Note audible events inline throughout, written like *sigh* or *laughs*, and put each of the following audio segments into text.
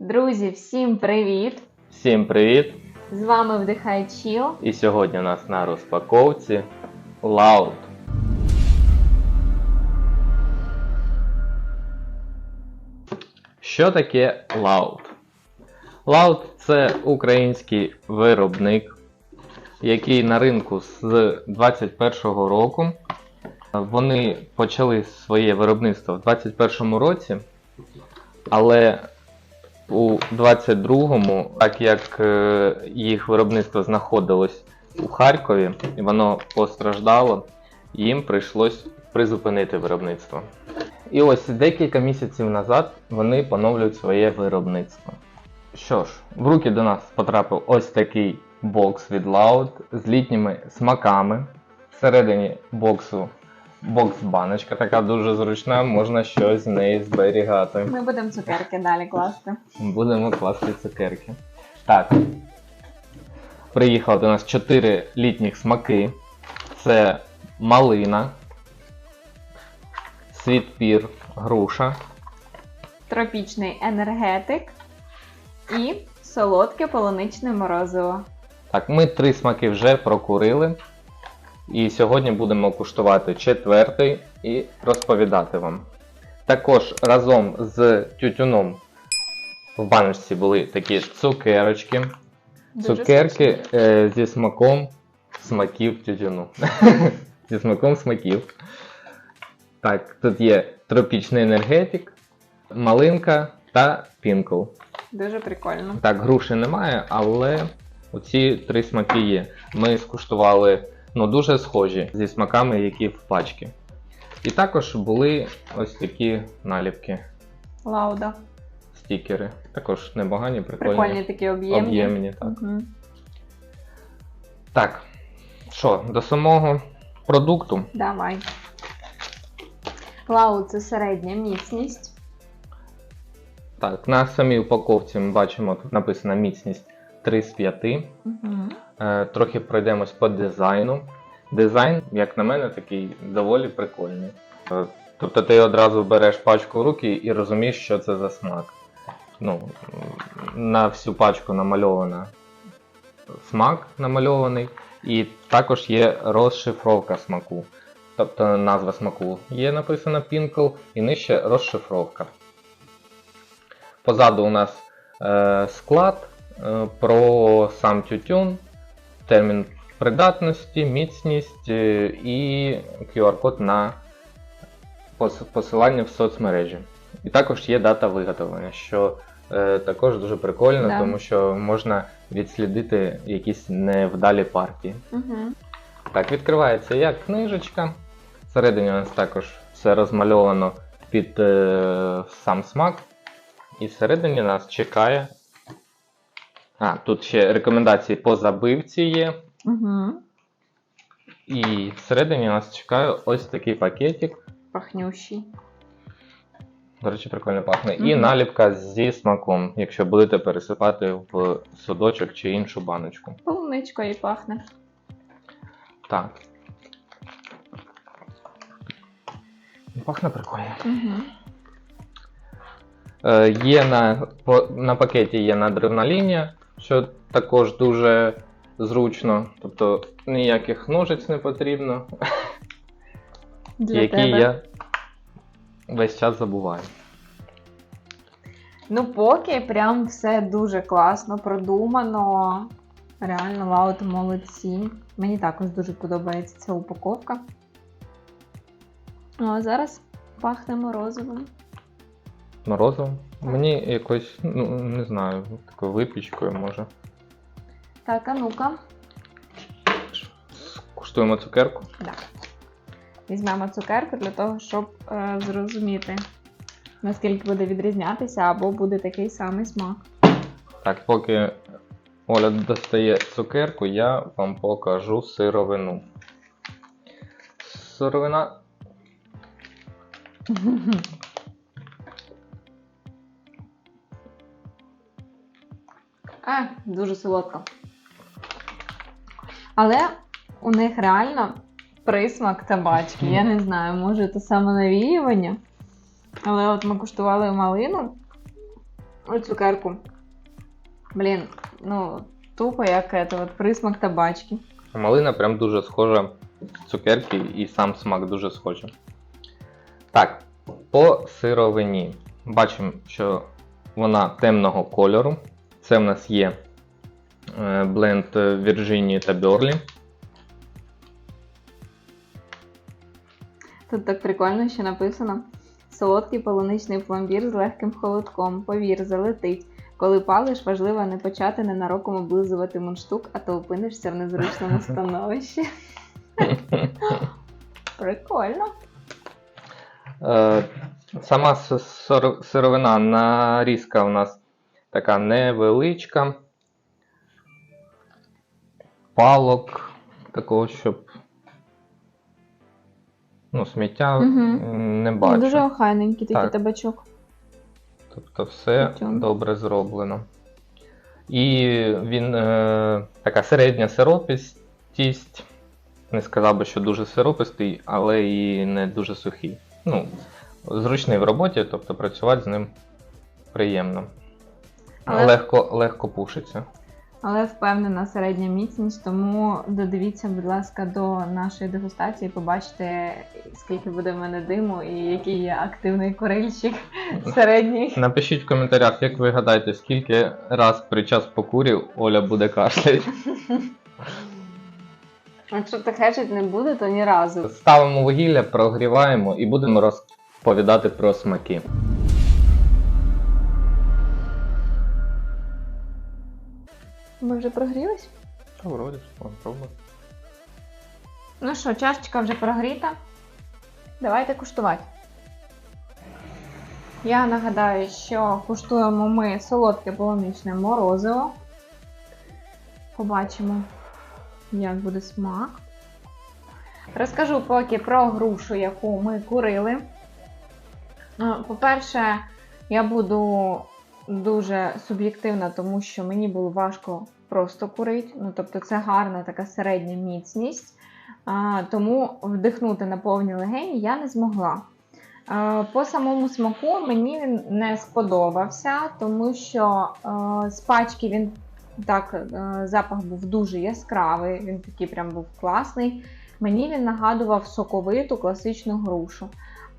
Друзі, всім привіт! Всім привіт! З вами Вдихай Чіл. І сьогодні у нас на розпаковці Loud. Що таке Loud? Loud це український виробник, який на ринку з 2021 року. Вони почали своє виробництво в 2021 році, але у 22-му, так як е, їх виробництво знаходилось у Харкові, і воно постраждало, їм прийшлось призупинити виробництво. І ось декілька місяців назад вони поновлюють своє виробництво. Що ж, в руки до нас потрапив ось такий бокс від Loud з літніми смаками. Всередині боксу бокс-баночка, така дуже зручна, можна щось з неї зберігати. Ми будемо цукерки далі класти. Будемо класти цукерки. Так. Приїхало до нас 4 літніх смаки. Це малина, світпір, груша. Тропічний енергетик і солодке полуничне морозиво. Так, ми три смаки вже прокурили. І сьогодні будемо куштувати четвертий і розповідати вам. Також разом з тютюном в баночці були такі цукерочки. Дуже Цукерки е, зі смаком смаків тютюну. *laughs* зі смаком смаків. Так, тут є тропічний енергетик, малинка та пінкл. Дуже прикольно. Так, груші немає, але оці три смаки є. Ми скуштували ну, дуже схожі зі смаками, які в пачці. І також були ось такі наліпки, Лауда. стікери. Також небагані, прикольні. Прикольні такі об'ємні. Об'ємні, так. Мгм. Так, що, до самого продукту. Давай. Лау це середня міцність. Так, на самій упаковці ми бачимо, тут написана міцність 3 з 5. Угу. Е, трохи пройдемось по дизайну. Дизайн, як на мене, такий доволі прикольний. Е, Тобто ти одразу береш пачку в руки і розумієш, що це за смак. Ну, на всю пачку намальована смак намальований, і також є розшифровка смаку. Тобто назва смаку є написана Pinkle і нижче розшифровка. Позаду у нас е, склад про сам тютюн, термін придатності, міцність е, і QR-код на посилання в соцмережі. І також є дата виготовлення, що е, також дуже прикольно, Да. тому що можна відслідити якісь невдалі партії. Угу. Так, відкривається як книжечка. Всередині у нас також все розмальовано під е, сам смак. І всередині нас чекає. А, тут ще рекомендації по забивці є. Угу. І всередині нас чекає ось такий пакетик. Пахнющий. До речі, прикольно пахне. І наліпка зі смаком, якщо будете пересипати в судочок чи іншу баночку. Полуничкою пахне. Так. Пахне прикольно. Угу. Е, Є на, на пакеті є надривна лінія, що також дуже зручно. Тобто ніяких ножиць не потрібно, Для які тебе. я весь час забуваю. Ну, поки прям все дуже класно, продумано. Реально, лаут молодці. Мені також дуже подобається ця упаковка. Ну, а зараз пахне морозивом. Морозиво. Мені якось, ну не знаю, такою випічкою може. Так, а ну-ка. Куштуємо цукерку. Да. Візьмемо цукерку для того, щоб е, зрозуміти, наскільки буде відрізнятися, або буде такий самий смак. Так, поки Оля достає цукерку, я вам покажу сировину. Сировина *laughs* А, дуже солодка. Але у них реально присмак табачки. Я не знаю, може це саме навіювання. Але от ми куштували малину, Ой, цукерку. Блін, ну, тупо як это, от присмак табачки. Малина прям дуже схожа цукерки і сам смак дуже схожий. Так, по сировині. Бачимо, що вона темного кольору. Це в нас є е, бленд Вірджинії та Берлі. Тут так прикольно, що написано: солодкий полуничний пломбір з легким холодком. Повір, залетить. Коли палиш, важливо не почати ненароком облизувати мундштук, а то опинишся в незручному *laughs* становищі. Прикольно. Е, Сама сировина нарізка у нас така невеличка. Палок такого, щоб ну, сміття Мгм. не бачу. Дуже охайненький такий Так. табачок. Тобто все Тютюн. добре зроблено. І він е, така середня сиропістість. Не сказав би, що дуже сиропистий, але і не дуже сухий. Ну, зручний в роботі, тобто працювати з ним приємно. Але- Легко, легко пушиться. Але впевнена середня міцність, тому додивіться, будь ласка, до нашої дегустації, побачите, скільки буде в мене диму і який є активний курильщик *laughs* середній. Напишіть в коментарях, як ви гадаєте, скільки раз при час покурів Оля буде кашляти. *laughs* Якщо таке жить не буде, то ні разу. Ставимо вугілля, прогріваємо і будемо розповідати про смаки. Ми вже прогрілись? Та вроді, пробуй. Ну що, чашечка вже прогріта. Давайте куштувати. Я нагадаю, що куштуємо ми солодке полуничне морозиво. Побачимо, як буде смак. Розкажу поки про грушу, яку ми курили. Е, По-перше, я буду дуже суб'єктивна, тому що мені було важко просто курити. Ну, тобто, це гарна така середня міцність. А, тому вдихнути на повні легені я не змогла. А, по самому смаку мені він не сподобався, тому що е, з пачки він так, е, запах був дуже яскравий, він такий прям був класний. Мені він нагадував соковиту класичну грушу.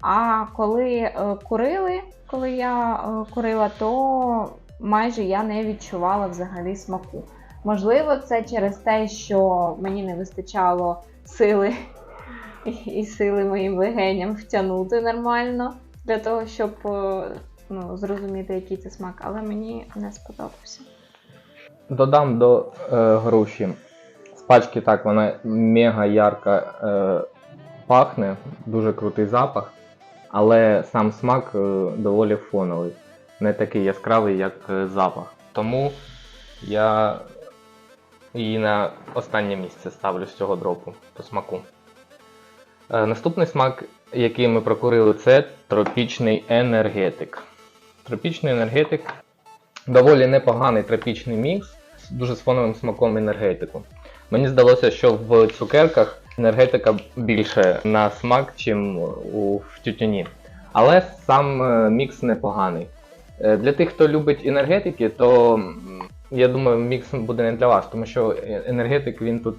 А коли е, курили, коли я е, курила, то майже я не відчувала взагалі смаку. Можливо, це через те, що мені не вистачало сили *laughs* і сили моїм легеням втягнути нормально для того, щоб е, ну, зрозуміти, який це смак, але мені не сподобався. Додам до е, груші. З пачки так, вона мега ярко е, пахне, дуже крутий запах, але сам смак е, доволі фоновий, не такий яскравий, як е, запах. Тому я її на останнє місце ставлю з цього дропу по смаку. Е, наступний смак, який ми прокурили, це тропічний енергетик. Тропічний енергетик доволі непоганий тропічний мікс, дуже з фоновим смаком енергетику. Мені здалося, що в цукерках енергетика більше на смак, чим у в тютюні. Але сам е, мікс непоганий. Е, Для тих, хто любить енергетики, то я думаю, мікс буде не для вас, тому що е- енергетик він тут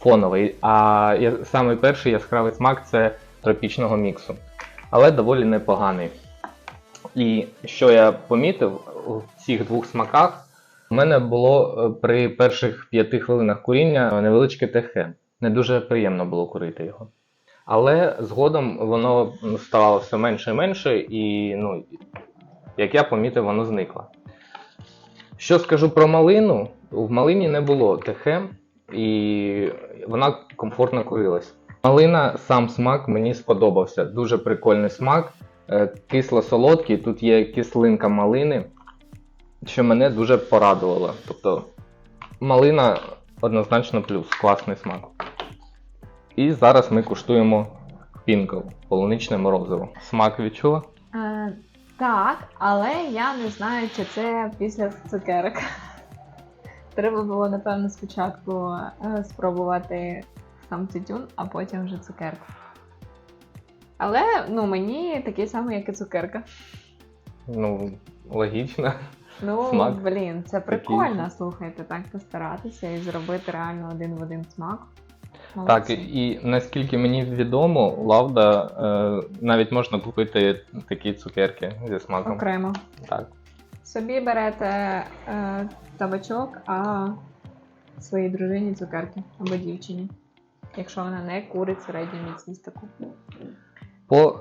фоновий. А самий перший яскравий смак це тропічного міксу. Але доволі непоганий. І що я помітив у цих двох смаках, у мене було при перших п'яти хвилинах куріння невеличке ТХ. Не дуже приємно було курити його. Але згодом воно ставало все менше і менше, і, ну, як я помітив, воно зникло. Що скажу про малину? В малині не було ТХ, і вона комфортно курилась. Малина, сам смак мені сподобався. Дуже прикольний смак е, кисло-солодкий, тут є кислинка малини, що мене дуже порадувало. Тобто малина однозначно плюс, класний смак. І зараз ми куштуємо пінкл, полуничне морозиво. Смак відчула? Е, так, але я не знаю, чи це після цукерок. *laughs* Треба було, напевно, спочатку е, спробувати сам тютюн, а потім вже цукерку. Але ну, мені такий самий, як і цукерка. Ну, логічно. Ну, Смак блін, це такий. прикольно, слухайте, так постаратися і зробити реально один в один смак. Так, і наскільки мені відомо, лавда е, навіть можна купити такі цукерки зі смаком. Окремо. Так. Собі берете е, табачок, а своїй дружині цукерки або дівчині. Якщо вона не курить середню міцність таку. По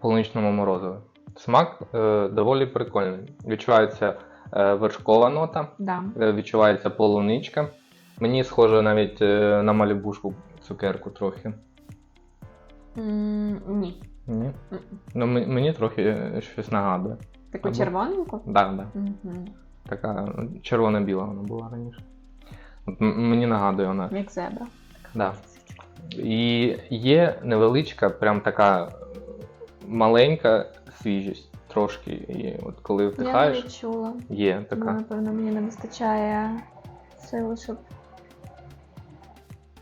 полуничному морозиву. Смак е, доволі прикольний. Відчувається е, вершкова нота, Да. е, відчувається полуничка. Мені схоже навіть е, на малібушку цукерку трохи. М, ні. Ні? Ну, мені трохи е, щось нагадує. Таку Або- червоненьку? Да, да. Угу. Така червона-біла вона була раніше. От мені нагадує вона. Як зебра. Да. І є невеличка, прям така маленька свіжість трошки. І от коли Я не вдихаєш, відчула. є Ну, така. напевно, мені не вистачає сили, щоб.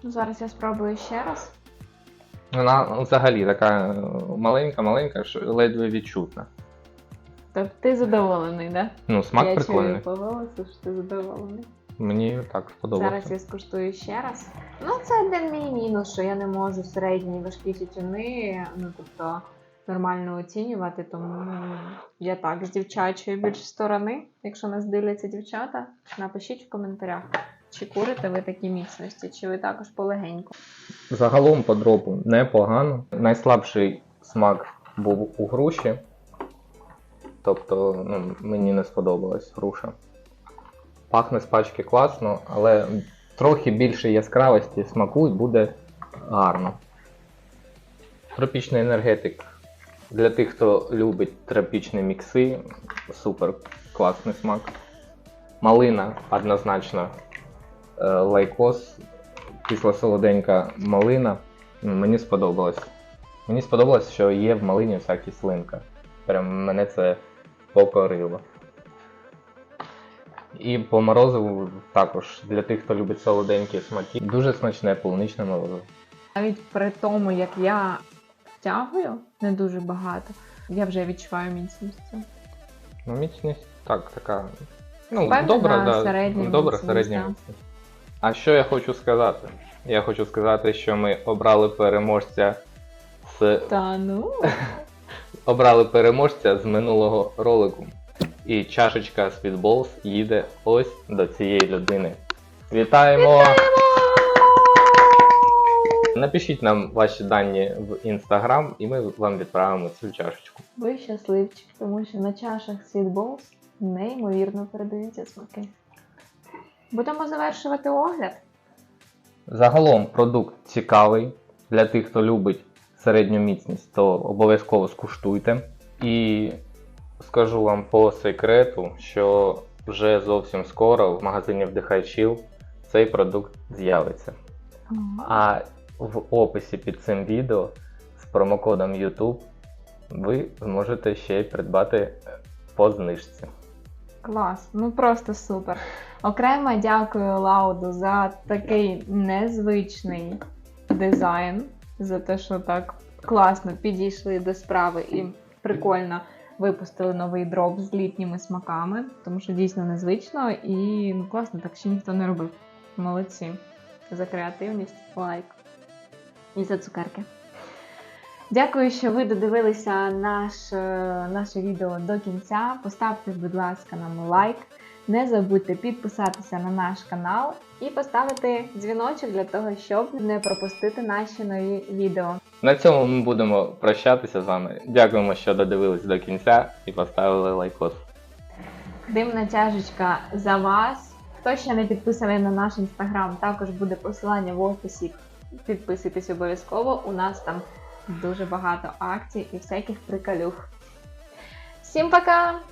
Ну, Зараз я спробую ще раз. Вона взагалі така маленька-маленька, що ледве відчутна. Тобто ти задоволений, так? Да? Ну, смак я прикольний. чую по голосу, що ти задоволений. Мені так сподобався. Зараз я скуштую ще раз. Ну, це один мій мінус, що я не можу середні важкі тютюни, ну тобто нормально оцінювати, тому я так з дівчачої більш сторони. Якщо нас дивляться дівчата, напишіть в коментарях, чи курите ви такі міцності, чи ви також полегенько. Загалом по дропу непогано. Найслабший смак був у груші. Тобто ну, мені не сподобалась груша. Пахне з пачки класно, але трохи більше яскравості смаку і буде гарно. Тропічний енергетик. Для тих, хто любить тропічні мікси, супер класний смак. Малина однозначно лайкос, кисла солоденька малина. Мені сподобалось. Мені сподобалось, що є в малині вся кислинка. Прям мене це покорило. І по морозиву також для тих, хто любить солоденькі смаки. Дуже смачне полуничне морозиво. Навіть при тому, як я втягую не дуже багато, я вже відчуваю міцність. Ну, міцність так, така. Ну, добра, да, середня добра міцність, середня да. міцність. А що я хочу сказати? Я хочу сказати, що ми обрали переможця з Та ну. *laughs* обрали переможця з минулого ролику. І чашечка Sweetballs їде ось до цієї людини. Вітаємо! Напишіть нам ваші дані в інстаграм, і ми вам відправимо цю чашечку. Ви щасливчик, тому що на чашах Sweetballs неймовірно передаються смаки. Будемо завершувати огляд. Загалом продукт цікавий. Для тих, хто любить середню міцність, то обов'язково скуштуйте. І скажу вам по секрету, що вже зовсім скоро в магазині Chill цей продукт з'явиться. А в описі під цим відео з промокодом YouTube ви зможете ще й придбати по знижці. Клас, ну просто супер. Окремо дякую Лауду за такий незвичний дизайн, за те, що так класно підійшли до справи і прикольно випустили новий дроп з літніми смаками, тому що дійсно незвично і ну, класно, так ще ніхто не робив. Молодці. За креативність, лайк. І за цукерки. Дякую, що ви додивилися наш, е, наше відео до кінця. Поставте, будь ласка, нам лайк. Не забудьте підписатися на наш канал і поставити дзвіночок для того, щоб не пропустити наші нові відео. На цьому ми будемо прощатися з вами. Дякуємо, що додивились до кінця і поставили лайкос. Димна тяжечка за вас. Хто ще не підписаний на наш інстаграм, також буде посилання в описі. Підписуйтесь обов'язково. У нас там дуже багато акцій і всяких приколюх. Всім пока!